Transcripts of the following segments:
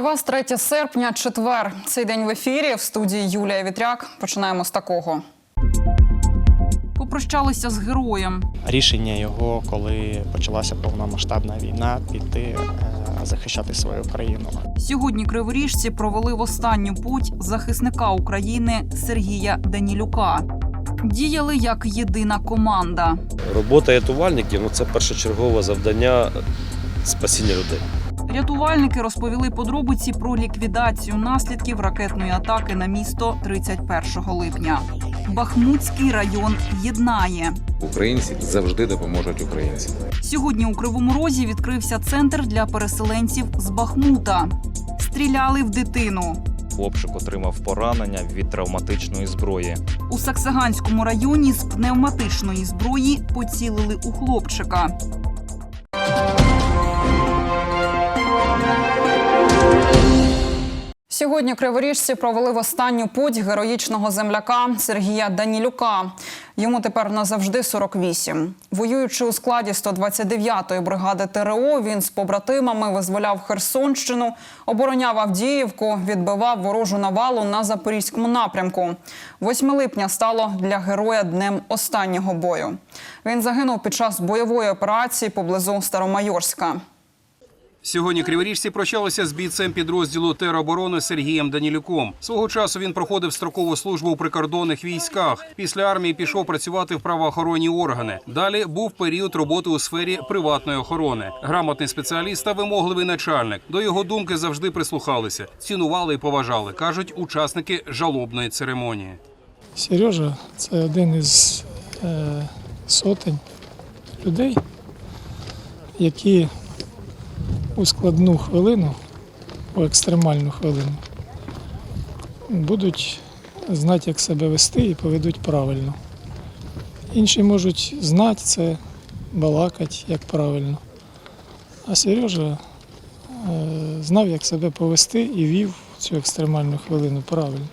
Вітаю вас 3 серпня, четвер. Цей день в ефірі в студії Юлія Вітряк. Починаємо з такого. Попрощалися з героєм. рішення його, коли почалася повномасштабна війна, піти е, захищати свою країну. Сьогодні криворіжці провели в останню путь захисника України Сергія Данілюка. Діяли як єдина команда. Робота рятувальників ну, це першочергове завдання спасіння людей. Рятувальники розповіли подробиці про ліквідацію наслідків ракетної атаки на місто 31 липня. Бахмутський район єднає. Українці завжди допоможуть українцям. Сьогодні у Кривому Розі відкрився центр для переселенців з Бахмута. Стріляли в дитину. Хлопчик отримав поранення від травматичної зброї. У Саксаганському районі з пневматичної зброї поцілили у хлопчика. Сьогодні криворіжці провели в останню путь героїчного земляка Сергія Данілюка. Йому тепер назавжди 48. Воюючи у складі 129-ї бригади ТРО, він з побратимами визволяв Херсонщину, обороняв Авдіївку, відбивав ворожу навалу на запорізькому напрямку. 8 липня стало для героя днем останнього бою. Він загинув під час бойової операції поблизу Старомайорська. Сьогодні криворіжці прощалися з бійцем підрозділу тероборони Сергієм Данілюком. Свого часу він проходив строкову службу у прикордонних військах. Після армії пішов працювати в правоохоронні органи. Далі був період роботи у сфері приватної охорони. Грамотний спеціаліст та вимогливий начальник. До його думки завжди прислухалися, цінували і поважали, кажуть учасники жалобної церемонії. Сережа це один із е, сотень людей, які у складну хвилину, у екстремальну хвилину, будуть знати, як себе вести і поведуть правильно. Інші можуть знати це, балакати, як правильно. А Сережа е, знав, як себе повести і вів цю екстремальну хвилину правильно.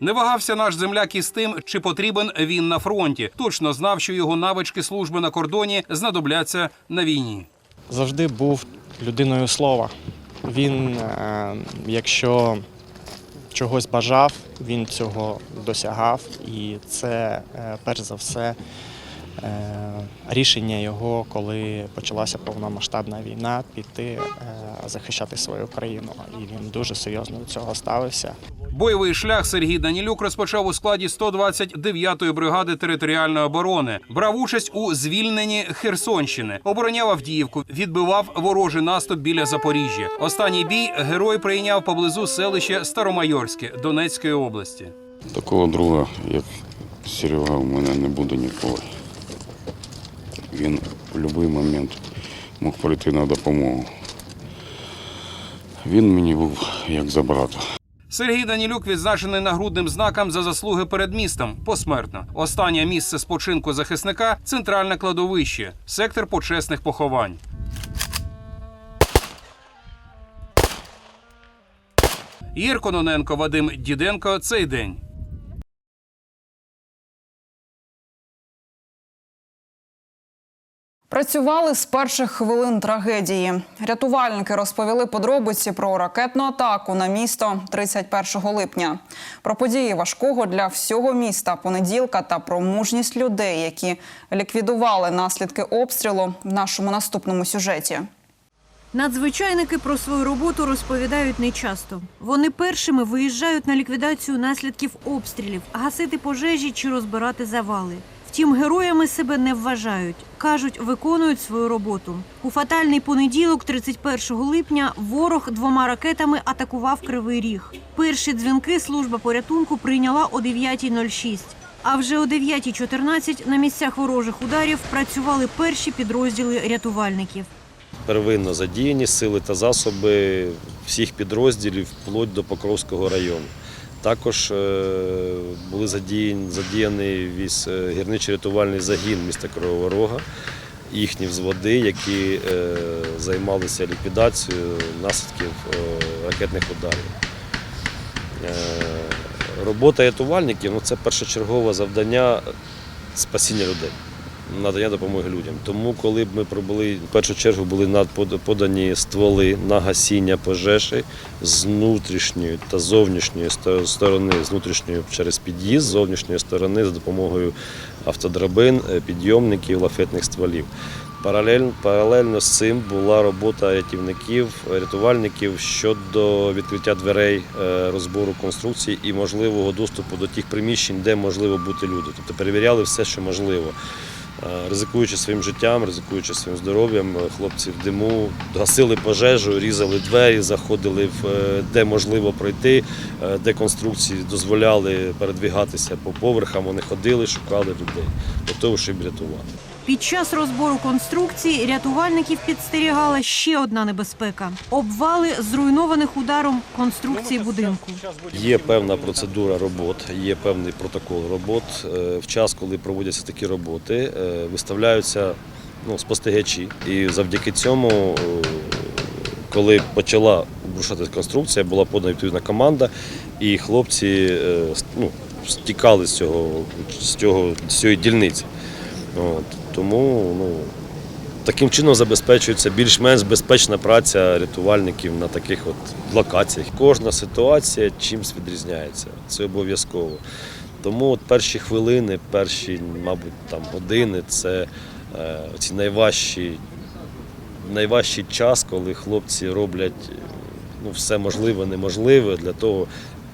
Не вагався наш земляк із тим, чи потрібен він на фронті. Точно знав, що його навички служби на кордоні знадобляться на війні. Завжди був людиною слова. Він, е, якщо чогось бажав, він цього досягав, і це е, перш за все рішення його, коли почалася повномасштабна війна, піти е, захищати свою країну. І він дуже серйозно до цього ставився. Бойовий шлях Сергій Данілюк розпочав у складі 129-ї бригади територіальної оборони. Брав участь у звільненні Херсонщини, обороняв Авдіївку, відбивав ворожий наступ біля Запоріжжя. Останній бій герой прийняв поблизу селища Старомайорське Донецької області. Такого друга, як Серега, у мене не буде ніколи. Він в будь-який момент мог прийти на допомогу. Він мені був як за брата. Сергій Данілюк відзначений нагрудним знаком за заслуги перед містом посмертно. Останнє місце спочинку захисника центральне кладовище, сектор почесних поховань. Ір Кононенко, Вадим Діденко. Цей день. Працювали з перших хвилин трагедії. Рятувальники розповіли подробиці про ракетну атаку на місто 31 липня, про події важкого для всього міста понеділка та про мужність людей, які ліквідували наслідки обстрілу в нашому наступному сюжеті. Надзвичайники про свою роботу розповідають нечасто. Вони першими виїжджають на ліквідацію наслідків обстрілів, гасити пожежі чи розбирати завали. Втім, героями себе не вважають. Кажуть, виконують свою роботу. У фатальний понеділок, 31 липня, ворог двома ракетами атакував Кривий Ріг. Перші дзвінки служба порятунку прийняла о 9.06. А вже о 9.14 на місцях ворожих ударів працювали перші підрозділи рятувальників. Первинно задіяні сили та засоби всіх підрозділів вплоть до Покровського району. Також е, були задіяний віз е, гірничо-рятувальний загін міста Кривого Рога, їхні взводи, які е, займалися ліквідацією наслідків е, ракетних ударів. Робота рятувальників ну, це першочергове завдання спасіння людей. Надання допомоги людям. Тому, коли б ми пробули, в першу чергу були подані стволи на гасіння пожежі з внутрішньої та зовнішньої сторони, з внутрішньої через під'їзд, з зовнішньої сторони за допомогою автодрабин, е, підйомників, лафетних стволів. Паралельно, паралельно з цим була робота рятівників, рятувальників щодо відкриття дверей, е, розбору конструкцій і можливого доступу до тих приміщень, де можливо бути люди. Тобто перевіряли все, що можливо. Е, Ризикуючи своїм життям, ризикуючи своїм здоров'ям, е, хлопці в диму гасили пожежу, різали двері, заходили в е, де можливо пройти, де конструкції дозволяли передвігатися по поверхам. Вони ходили, шукали людей для того, щоб рятувати. Під час розбору конструкції рятувальників підстерігала ще одна небезпека обвали зруйнованих ударом конструкції будинку. Є певна процедура робот, є певний протокол робот. В час, коли проводяться такі роботи, виставляються ну, спостерігачі. І завдяки цьому, е, коли почала обрушатись конструкція, була подана відповідна команда, і хлопці е, ну, стікали з цього, з цього з цієї дільниці. От. Тому ну, Таким чином забезпечується більш-менш безпечна праця рятувальників на таких от локаціях. Кожна ситуація чимось відрізняється. Це обов'язково. Тому от перші хвилини, перші, мабуть, там години це е, ці найважчі, найважчий час, коли хлопці роблять ну, все можливе, неможливе для того,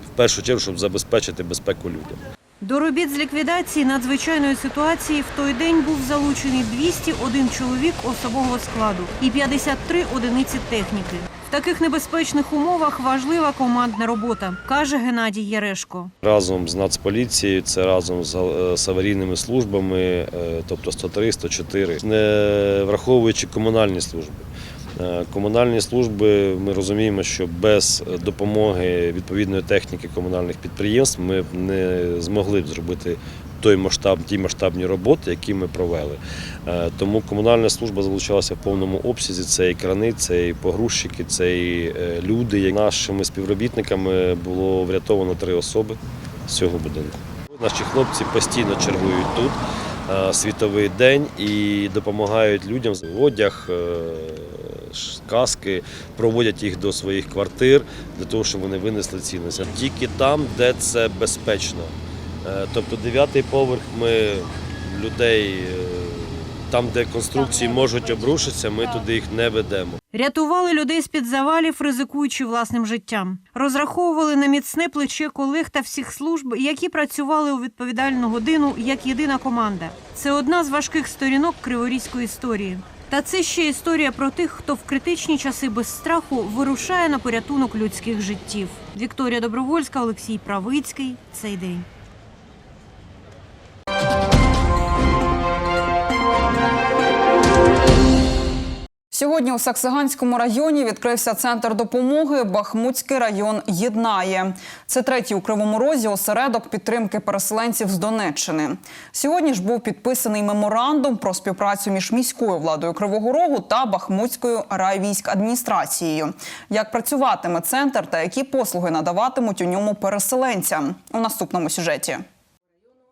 в першу чергу, щоб забезпечити безпеку людям. До робіт з ліквідації надзвичайної ситуації в той день був залучений 201 чоловік особового складу і 53 одиниці техніки. В таких небезпечних умовах важлива командна робота, каже Геннадій Ярешко. Разом з Нацполіцією, це разом з, е, аварійними службами, е, тобто 103, 104, не враховуючи комунальні служби. Е, Комунальні служби ми розуміємо, що без допомоги відповідної техніки комунальних підприємств ми б не змогли б зробити той масштаб, ті масштабні роботи, які ми провели. Е, Тому комунальна служба залучалася в повному обсязі. Це і крани, це і погрузчики, це і е, люди. Нашими співробітниками було врятовано три особи з цього будинку. Наші хлопці постійно чергують тут е, світовий день і допомагають людям з одяг, каски, проводять їх до своїх квартир для того, щоб вони винесли цінності. Тільки там, де це безпечно. Е, Тобто дев'ятий поверх ми людей, е, там, де конструкції можуть обрушитися, ми туди їх не ведемо. Рятували людей з-під завалів, ризикуючи власним життям. Розраховували на міцне плече колег та всіх служб, які працювали у відповідальну годину як єдина команда. Це одна з важких сторінок криворізької історії. Та це ще історія про тих, хто в критичні часи без страху вирушає на порятунок людських життів. Вікторія Добровольська, Олексій Правицький. Цей день. Сьогодні у Саксиганському районі відкрився центр допомоги Бахмутський район єднає. Це третій у Кривому Розі осередок підтримки переселенців з Донеччини. Сьогодні ж був підписаний меморандум про співпрацю між міською владою Кривого Рогу та Бахмутською райвійськадміністрацією. Як працюватиме центр та які послуги надаватимуть у ньому переселенцям у наступному сюжеті.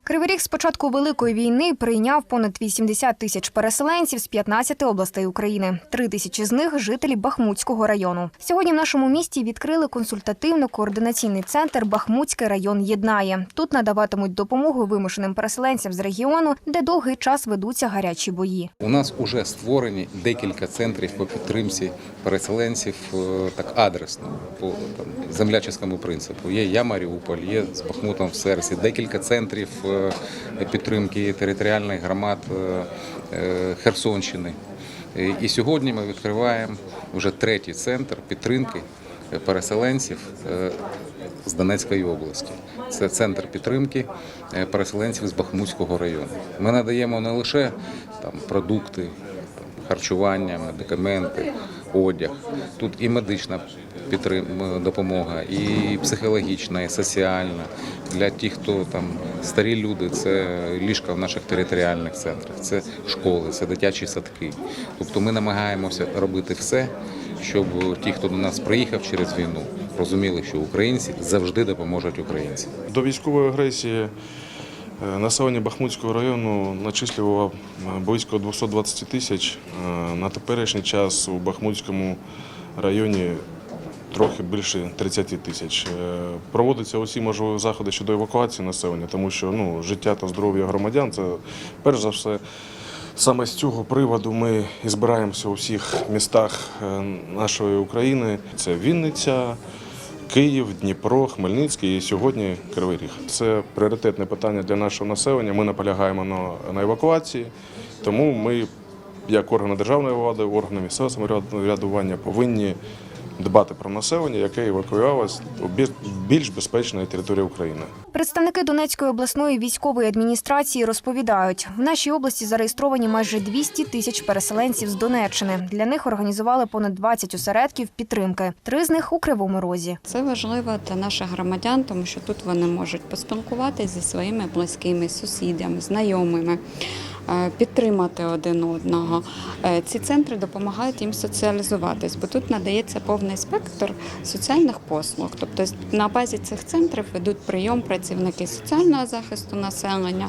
Кривий Ріг з початку Великої війни прийняв понад 80 тисяч переселенців з 15 областей України. Три тисячі з них – жителі Бахмутського району. Сьогодні в нашому місті відкрили консультативно-координаційний центр «Бахмутський район єднає». Тут надаватимуть допомогу вимушеним переселенцям з регіону, де довгий час ведуться гарячі бої. У нас вже створені декілька центрів по підтримці переселенців е, так адресно по там, землячому принципу. Є я Маріуполь, є з Бахмутом в серці, декілька центрів е, підтримки територіальних громад е, е, Херсонщини. Е, І сьогодні ми відкриваємо вже третій центр підтримки переселенців е, з Донецької області. Це центр підтримки е, переселенців з Бахмутського району. Ми надаємо не лише там продукти, харчування, медикаменти, одяг. Тут і медична допомога, і психологічна, і соціальна. Для тих, хто там старі люди, це ліжка в наших територіальних центрах, це школи, це дитячі садки. Тобто ми намагаємося робити все, щоб ті, хто до нас приїхав через війну, розуміли, що українці завжди допоможуть українцям. До військової агресії Е, Населення Бахмутського району начислювало е, близько 220 тисяч. Е, На теперішній час у Бахмутському районі трохи більше 30 тисяч. Е, Проводяться усі можливі заходи щодо евакуації населення, тому що ну, життя та здоров'я громадян це перш за все. Саме з цього приводу ми збираємося у всіх містах е, нашої України. Це Вінниця, Київ, Дніпро, Хмельницький і сьогодні Кривий Ріг. Це пріоритетне питання для нашого населення. Ми наполягаємо на, на евакуації, тому ми, як органи державної влади, органи місцевого самоврядування, повинні дбати про населення, яке евакуювалось у більш безпечної території України. Представники Донецької обласної військової адміністрації розповідають, в нашій області зареєстровані майже 200 тисяч переселенців з Донеччини. Для них організували понад 20 осередків підтримки. Три з них у Кривому Розі. Це важливо для наших громадян, тому що тут вони можуть поспілкуватися зі своїми близькими сусідами, знайомими, підтримати один одного. Е, Ці центри допомагають їм соціалізуватись, бо тут надається повний спектр соціальних послуг. Тобто на базі цих центрів ведуть прийом працівники соціального захисту населення,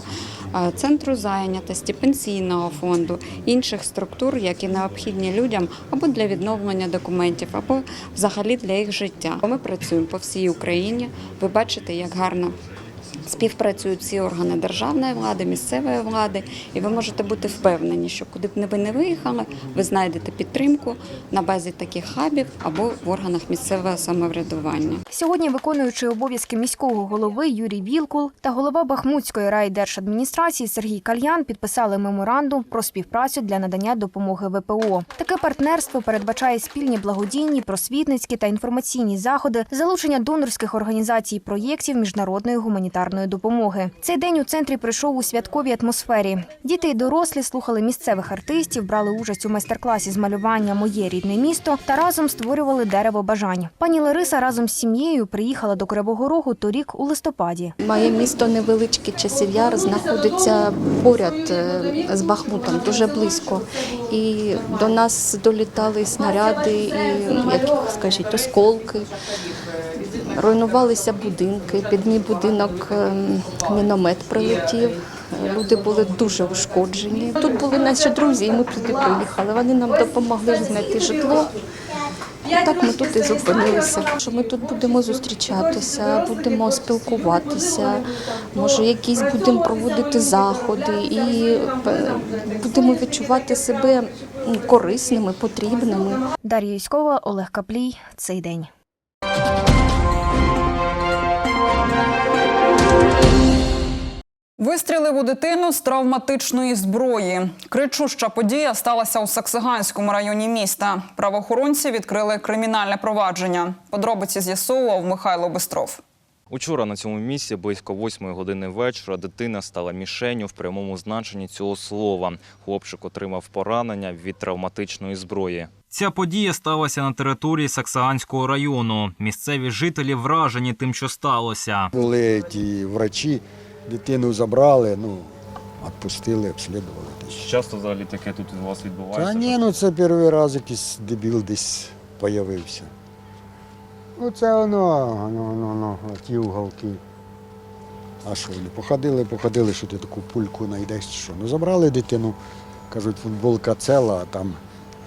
е, центру зайнятості, пенсійного фонду, інших структур, які необхідні людям або для відновлення документів, або взагалі для їх життя. Ми працюємо по всій Україні. Ви бачите, як гарно. Співпрацюють всі органи державної влади, місцевої влади, і ви можете бути впевнені, що куди б не ви не виїхали, ви знайдете підтримку на базі таких хабів або в органах місцевого самоврядування. Сьогодні виконуючий обов'язки міського голови Юрій Вілкул та голова Бахмутської райдержадміністрації Сергій Кальян підписали меморандум про співпрацю для надання допомоги ВПО. Таке партнерство передбачає спільні благодійні, просвітницькі та інформаційні заходи, залучення донорських організацій проєктів міжнародної гуманітарної допомоги. Цей день у центрі пройшов у святковій атмосфері. Діти й дорослі слухали місцевих артистів, брали участь у майстер-класі з малювання Моє рідне місто та разом створювали дерево бажань. Пані Лариса разом з сім'єю приїхала до Кривого Рогу торік у листопаді. Моє місто невеличке часів яр знаходиться поряд е, з Бахмутом, дуже близько. І до нас долітали снаряди, і як скажіть, осколки. Руйнувалися будинки. Під мій будинок ем, міномет прилетів. Люди були дуже ушкоджені. Тут були наші друзі, і ми туди приїхали. Вони нам допомогли знайти житло. Так ми тут і зупинилися. Що ми тут будемо зустрічатися, будемо спілкуватися, може, якісь будемо проводити заходи і е, будемо відчувати себе корисними, потрібними. Дар'я Юськова, Олег Каплій. Цей день. Вистрілив у дитину з травматичної зброї. Кричуща подія сталася у Саксиганському районі міста. Правоохоронці відкрили кримінальне провадження. Подробиці з'ясовував Михайло Бистров. Учора на цьому місці близько 8 години вечора дитина стала мішенню в прямому значенні цього слова. Хлопчик отримав поранення від травматичної зброї. Ця подія сталася на території Саксаганського району. Місцеві жителі вражені тим, що сталося. Були ті врачі, дитину забрали, ну, відпустили, обслідували. Часто взагалі таке тут у вас Та ні, ну це перший раз якийсь дебіл десь появився. Ну це воно, воно, воно, воно, ті уголки. А що, вони походили, походили, що ти таку пульку знайдеш, що. Ну забрали дитину, кажуть, футболка ціла, а там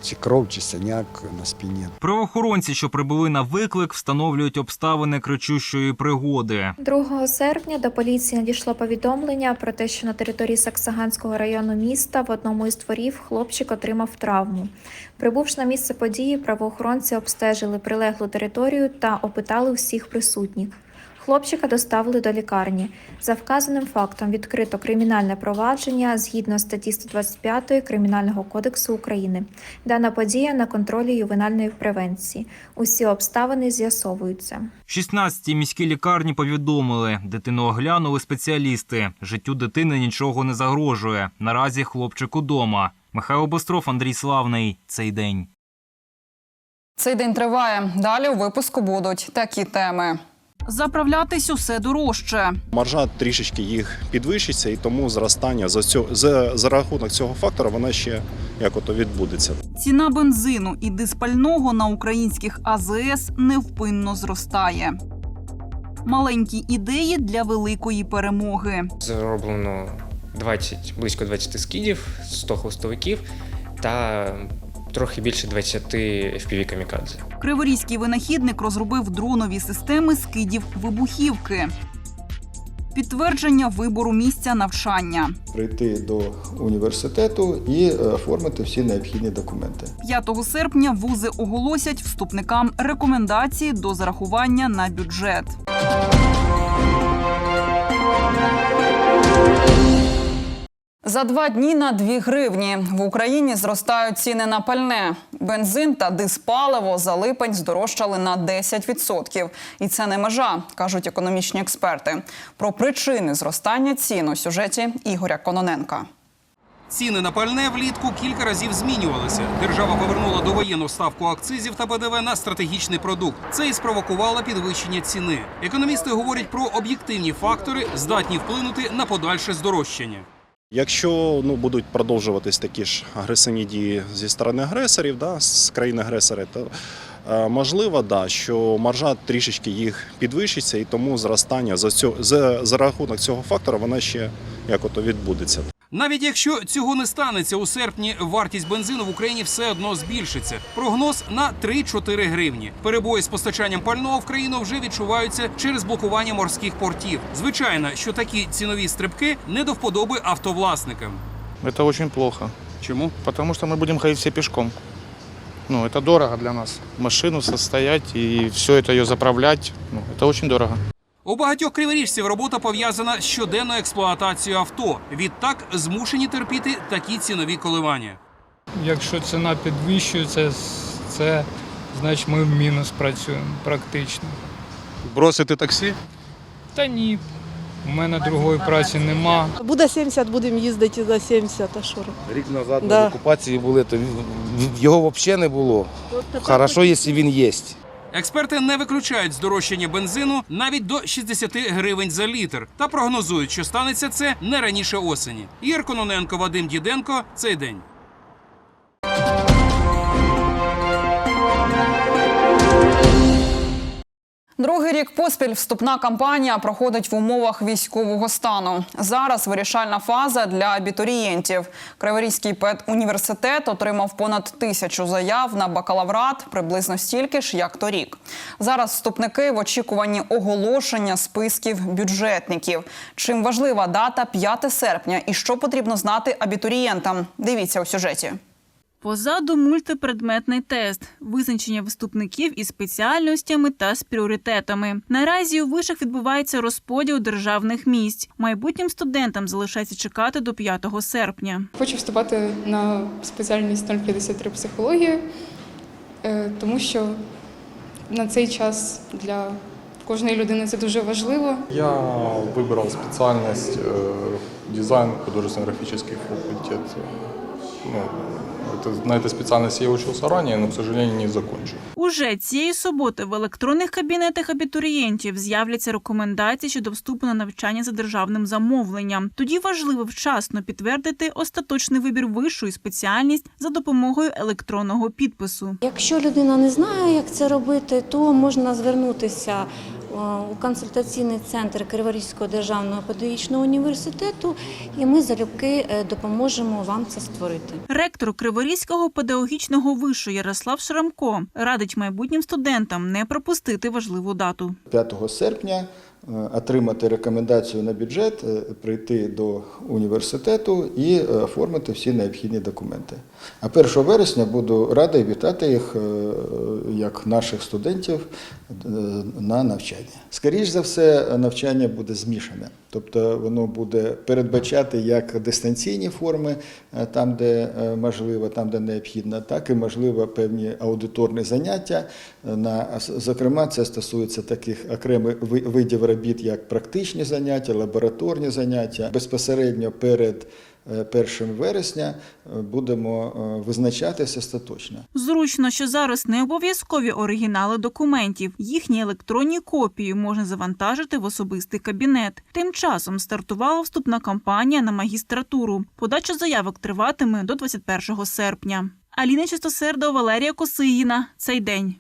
чи кров, чи синяк на спині. Правоохоронці, що прибули на виклик, встановлюють обставини кричущої пригоди. 2 серпня до поліції надійшло повідомлення про те, що на території Саксаганського району міста в одному із дворів хлопчик отримав травму. Прибувши на місце події, правоохоронці обстежили прилеглу територію та опитали всіх присутніх. Хлопчика доставили до лікарні. За вказаним фактом відкрито кримінальне провадження згідно статті 125 Кримінального кодексу України. Дана подія на контролі ювенальної превенції. Усі обставини з'ясовуються. В 16-й міській лікарні повідомили, дитину оглянули спеціалісти. Життю дитини нічого не загрожує. Наразі хлопчик удома. Михайло Бостров, Андрій Славний. Цей день. Цей день триває. Далі у випуску будуть такі теми. Заправлятись усе дорожче. Маржа трішечки їх підвищиться, і тому зростання за цього за, за рахунок цього фактора вона ще як ото відбудеться. Ціна бензину і диспального на українських АЗС невпинно зростає. Маленькі ідеї для великої перемоги. Зроблено 20, близько 20 скидів, 100 хвостовиків та трохи більше 20 FPV камікадзе. Криворізький винахідник розробив дронові системи скидів вибухівки. Підтвердження вибору місця навчання. прийти до університету і е, оформити всі необхідні документи. 5 серпня вузи оголосять вступникам рекомендації до зарахування на бюджет. За два дні на 2 гривні в Україні зростають ціни на пальне. Бензин та диспаливо за липень здорожчали на 10%. І це не межа, кажуть економічні експерти. Про причини зростання цін у сюжеті Ігоря Кононенка. Ціни на пальне влітку кілька разів змінювалися. Держава повернула довоєнну ставку акцизів та ПДВ на стратегічний продукт. Це і спровокувало підвищення ціни. Економісти говорять про об'єктивні фактори, здатні вплинути на подальше здорожчання. Якщо ну, будуть продовжуватись такі ж агресивні дії зі сторони агресорів, да, з країни агресори, то е, можливо, да, що маржа трішечки їх підвищиться, і тому зростання за, цього, за, за рахунок цього фактора вона ще як ото відбудеться. Навіть якщо цього не станеться у серпні, вартість бензину в Україні все одно збільшиться. Прогноз на 3-4 гривні. Перебої з постачанням пального в країну вже відчуваються через блокування морських портів. Звичайно, що такі цінові стрибки не до вподоби автовласникам. Это очень плохо. Чему? Потому что мы будем ходить все пешком. Ну, это дорого для нас. Машину состоять и все это ее заправлять, ну, это очень дорого. У багатьох криворіжців робота пов'язана з щоденною експлуатацією авто. Відтак змушені терпіти такі цінові коливання. Якщо ціна підвищується, це значить ми в мінус працюємо практично. Бросити таксі? Та ні. У мене другої праці нема. Буде 70, будемо їздити за 70, а що робити? Рік назад Да. в окупації були, то його взагалі не було. Хорошо, якщо він є. Експерти не виключають здорожчання бензину навіть до 60 гривень за літр та прогнозують, що станеться це не раніше осені. Ігор Кононенко, Вадим Діденко. Цей день. Другий рік поспіль вступна кампанія проходить в умовах військового стану. Зараз вирішальна фаза для абітурієнтів. Криворізький педуніверситет отримав понад тисячу заяв на бакалаврат, приблизно стільки ж, як торік. Зараз вступники в очікуванні оголошення списків бюджетників. Чим важлива дата 5 серпня і що потрібно знати абітурієнтам? Дивіться у сюжеті. Позаду мультипредметний тест, визначення вступників із спеціальностями та з пріоритетами. Наразі у вишах відбувається розподіл державних місць. Майбутнім студентам залишається чекати до 5 серпня. Хочу вступати на спеціальність 053 психологія, е, тому що на цей час для кожної людини це дуже важливо. Я выбрал специальность э, дизайн художественно-графический факультет. Ну, это, на этой специальности я учился ранее, но, к сожалению, не закончил. Уже цієї суботи в електронних кабінетах абітурієнтів з'являться рекомендації щодо вступу на навчання за державним замовленням. Тоді важливо вчасно підтвердити остаточний вибір вишу і спеціальність за допомогою електронного підпису. Якщо людина не знає, як це робити, то можна звернутися у консультаційний центр Криворізького державного педагогічного університету, і ми залюбки е, допоможемо вам це створити. Ректор Криворізького педагогічного вишу Ярослав Шрамко радить майбутнім студентам не пропустити важливу дату. 5 серпня е, отримати рекомендацію на бюджет, е, прийти до університету і е, оформити всі необхідні документи. А 1 вересня буду радий вітати їх е, як наших студентів е, на навчання. Скоріше за все, навчання буде змішане, тобто воно буде передбачати як дистанційні форми, е, там, де е, можливо, там, де необхідно, так і можливо певні аудиторні заняття. Е, На зокрема, це стосується таких окремих видів робіт, як практичні заняття, лабораторні заняття. Безпосередньо перед е, 1 вересня е, будемо е, визначатися остаточно. Зручно, що зараз не обов'язкові оригінали документів. Їхні електронні копії можна завантажити в особистий кабінет. Тим часом стартувала вступна кампанія на магістратуру. Подача заявок триватиме до 21 серпня. Аліна Чистосердо, Валерія Косигіна. Цей день.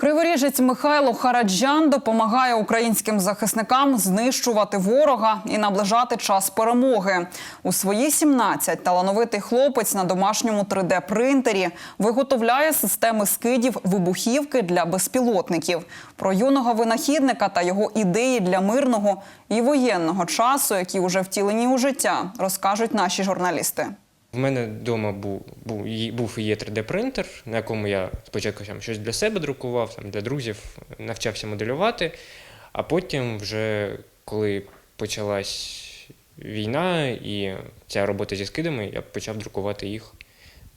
Криворіжець Михайло Хараджан допомагає українським захисникам знищувати ворога і наближати час перемоги. У свої 17 талановитий хлопець на домашньому 3D-принтері виготовляє системи скидів вибухівки для безпілотників. Про юного винахідника та його ідеї для мирного і воєнного часу, які вже втілені у життя, розкажуть наші журналісти. В мене вдома був, був, був і є 3D-принтер, на якому я спочатку там, щось для себе друкував, там, для друзів навчався моделювати, а потім, вже коли почалась війна і ця робота зі скидами, я почав друкувати їх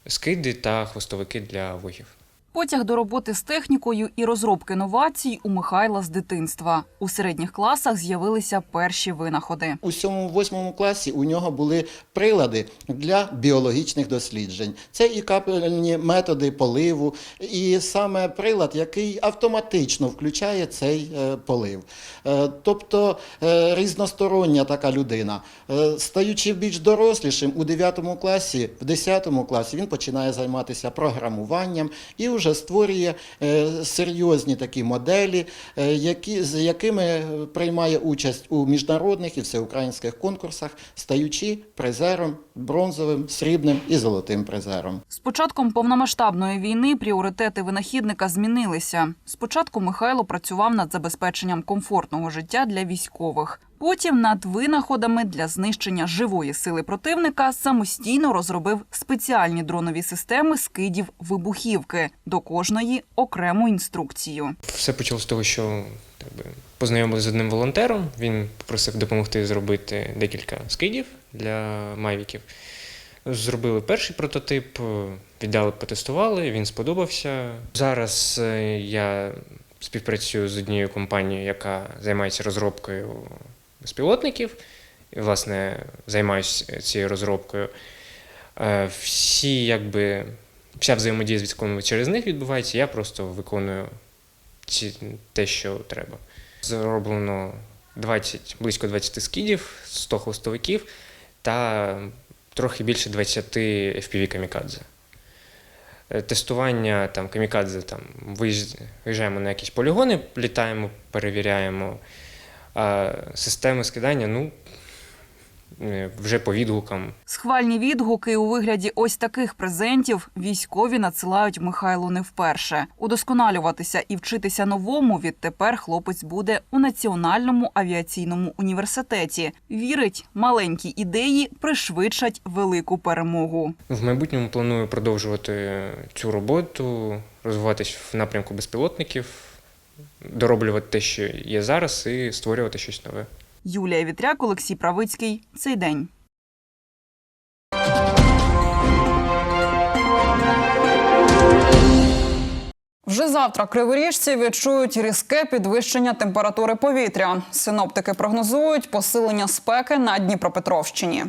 скиди та хвостовики для вогів. Потяг до роботи з технікою і розробки новацій у Михайла з дитинства. У середніх класах з'явилися перші винаходи. У сьомому восьмому класі у нього були прилади для біологічних досліджень. Це і капельні методи поливу, і саме прилад, який автоматично включає цей е, полив. Е, Тобто е, різностороння така людина. Стаючи більш дорослішим у 9 класі, в 10 класі він починає займатися програмуванням і вже створює е, серйозні такі моделі, е, які, з якими приймає участь у міжнародних і всеукраїнських конкурсах, стаючи призером, бронзовим, срібним і золотим призером. З початком повномасштабної війни пріоритети винахідника змінилися. Спочатку Михайло працював над забезпеченням комфортного життя для військових. Потім над винаходами для знищення живої сили противника самостійно розробив спеціальні дронові системи скидів вибухівки до кожної окрему інструкцію. Все почалося з того, що так познайомилися з одним волонтером. Він попросив допомогти зробити декілька скидів для мавіків. Зробили перший прототип, віддали, потестували, він сподобався. Зараз е, я співпрацюю з однією компанією, яка займається розробкою безпілотників. Власне, займаюся цією розробкою. Е, Всі, якби, вся взаємодія з військовими через них відбувається, я просто виконую ці, те, що треба. Зроблено 20, близько 20 скидів, 100 хвостовиків та трохи більше 20 FPV камікадзе. Е, Тестування там камікадзе там виїжджаємо на якісь полігони, літаємо, перевіряємо. А системи скидання, ну е, вже по відгукам Схвальні відгуки у вигляді ось таких презентів військові надсилають Михайлу не вперше. Удосконалюватися і вчитися новому відтепер хлопець буде у Національному авіаційному університеті. Вірить, маленькі ідеї пришвидшать велику перемогу. В майбутньому планую продовжувати цю роботу, розвиватись в напрямку безпілотників, дороблювати те, що є зараз, і створювати щось нове. Юлія Вітряк, Олексій Правицький. Цей день. Вже завтра криворіжці відчують різке підвищення температури повітря. Синоптики прогнозують посилення спеки на Дніпропетровщині.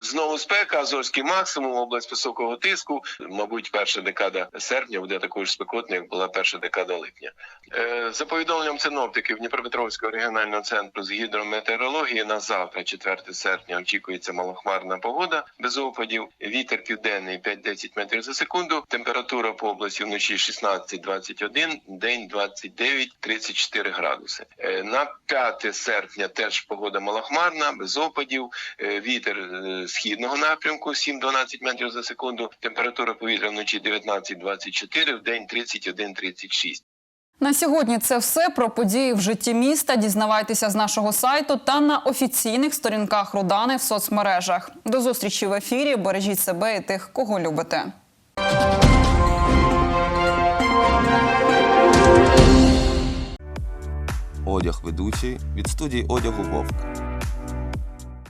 Знову спека, Азорський максимум, область високого тиску. Мабуть, перша декада серпня буде такою ж спекотною, як була перша декада липня. Е, за повідомленням синоптиків Дніпропетровського регіонального центру з гідрометеорології на завтра, 4 серпня, очікується малохмарна погода без опадів. Вітер південний 5-10 метрів за секунду. Температура по області вночі 16-21, день 29-34 градуси. Е, на 5 серпня теж погода малохмарна, без опадів. Е, Вітер східного напрямку 7-12 метрів за секунду. Температура повітря вночі 19-24, в день 31-36. На сьогодні це все про події в житті міста. Дізнавайтеся з нашого сайту та на офіційних сторінках Рудани в соцмережах. До зустрічі в ефірі. Бережіть себе і тих, кого любите. Одяг ведучий від студії одягу Вовк.